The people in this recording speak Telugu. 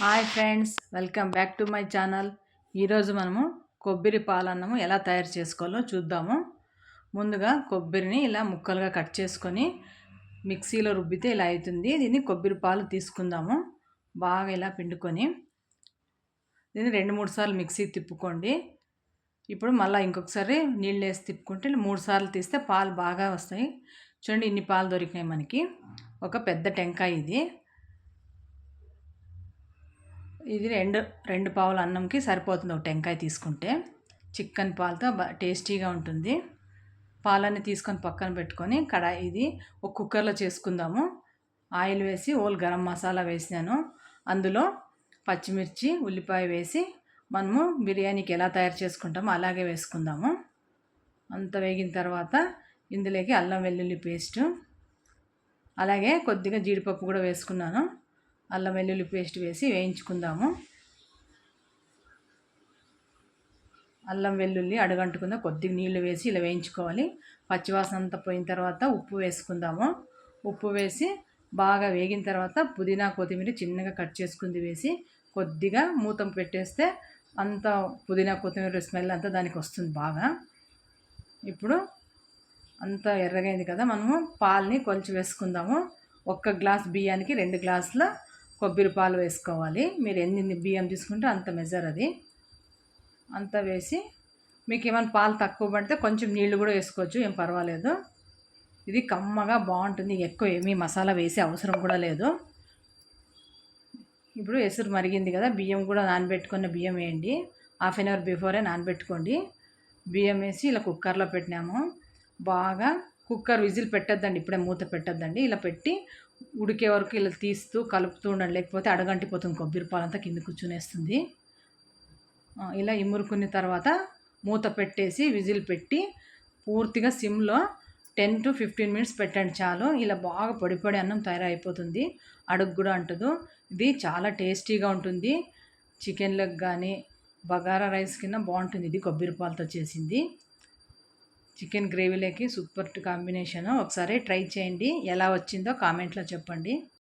Hi friends welcome back to my channel. ఈరోజు మనము కొబ్బరి పాలన్నము ఎలా తయారు చేసుకోవాలో చూద్దాము. ముందుగా కొబ్బరిని ఇలా ముక్కలుగా కట్ చేసుకొని మిక్సీలో రుబ్బితే ఇలా అవుతుంది. దీన్ని కొబ్బరి పాలు తీసుకుందాము. బాగా ఇలా పిండుకొని దీన్ని రెండు మూడు సార్లు మిక్సీ తిప్పుకోండి. ఇప్పుడు మళ్ళీ ఇంకొకసారి నీళ్ళు వేసి తిప్పుకుంటే మూడు సార్లు తీస్తే పాలు బాగా వస్తాయి. చూడండి ఇన్ని పాలు దొరికినాయి మనకి. ఒక పెద్ద టెంకాయ ఇది. ఇది రెండు రెండు పావుల అన్నంకి సరిపోతుంది. ఒక టెంకాయ తీసుకుంటే చికెన్ పాలతో టేస్టీగా ఉంటుంది. పాలన్నీ తీసుకొని పక్కన పెట్టుకొని కడాయి ఇది ఒక కుక్కర్లో చేసుకుందాము. ఆయిల్ వేసి ఓల్ గరం మసాలా వేసినాను. అందులో పచ్చిమిర్చి ఉల్లిపాయ వేసి మనము బిర్యానీకి ఎలా తయారు చేసుకుంటామో అలాగే వేసుకుందాము. అంత వేగిన తర్వాత ఇందులోకి అల్లం వెల్లుల్లి పేస్టు. అలాగే కొద్దిగా జీడిపప్పు కూడా వేసుకున్నాను. అల్లం వెల్లుల్లి పేస్ట్ వేసి వేయించుకుందాము. అల్లం వెల్లుల్లి అడగంటుకుందా కొద్దిగా నీళ్ళు వేసి ఇలా వేయించుకోవాలి. పచ్చివాసన అంతా పోయిన తర్వాత ఉప్పు వేసుకుందాము. ఉప్పు వేసి బాగా వేగిన తర్వాత పుదీనా కొత్తిమీర చిన్నగా కట్ చేసుకుంది వేసి కొద్దిగా మూతం పెట్టేస్తే అంత పుదీనా కొత్తిమీర స్మెల్ అంతా దానికి వస్తుంది బాగా. ఇప్పుడు అంత ఎర్రగైంది కదా మనము పాలని కొలిచి వేసుకుందాము. ఒక్క గ్లాస్ బియ్యానికి రెండు గ్లాసుల కొబ్బరి పాలు వేసుకోవాలి. మీరు ఎన్ని బియ్యం తీసుకుంటే అంత మెజర్ అది. అంత వేసి మీకు ఏమైనా పాలు తక్కువ పడితే కొంచెం నీళ్ళు కూడా వేసుకోవచ్చు ఏం పర్వాలేదు. ఇది కమ్మగా బాగుంటుంది. ఎక్కువ ఏమీ మసాలా వేసే అవసరం కూడా లేదు. ఇప్పుడు ఎసురు మరిగింది కదా బియ్యం కూడా నానబెట్టుకున్న బియ్యం వేయండి. హాఫ్ అన్ అవర్ బిఫోరే నానబెట్టుకోండి. బియ్యం వేసి ఇలా కుక్కర్లో పెట్టినాము. బాగా కుక్కర్ విజిల్ పెట్టద్దండి ఇప్పుడే మూత పెట్టద్దండి. ఇలా పెట్టి ఉడికే వరకు ఇలా తీస్తూ కలుపుతూ ఉండండి లేకపోతే అడగంటిపోతుంది కొబ్బరి పాలంతా కింద కూర్చునేస్తుంది. ఇలా ఇమురుకున్న తర్వాత మూత పెట్టేసి విజిల్ పెట్టి పూర్తిగా సిమ్లో టెన్ టు ఫిఫ్టీన్ మినిట్స్ పెట్టండి చాలు. ఇలా బాగా పొడి పొడి అన్నం తయారైపోతుంది. అడుగు కూడా అంటదు. ఇది చాలా టేస్టీగా ఉంటుంది. చికెన్లకు కానీ బగారా రైస్ కింద బాగుంటుంది. ఇది కొబ్బరి పాలతో చేసింది. చికెన్ గ్రేవీలోకి సూపర్ కాంబినేషన్ ఒకసారి ట్రై చేయండి. ఎలా వచ్చిందో కామెంట్లో చెప్పండి.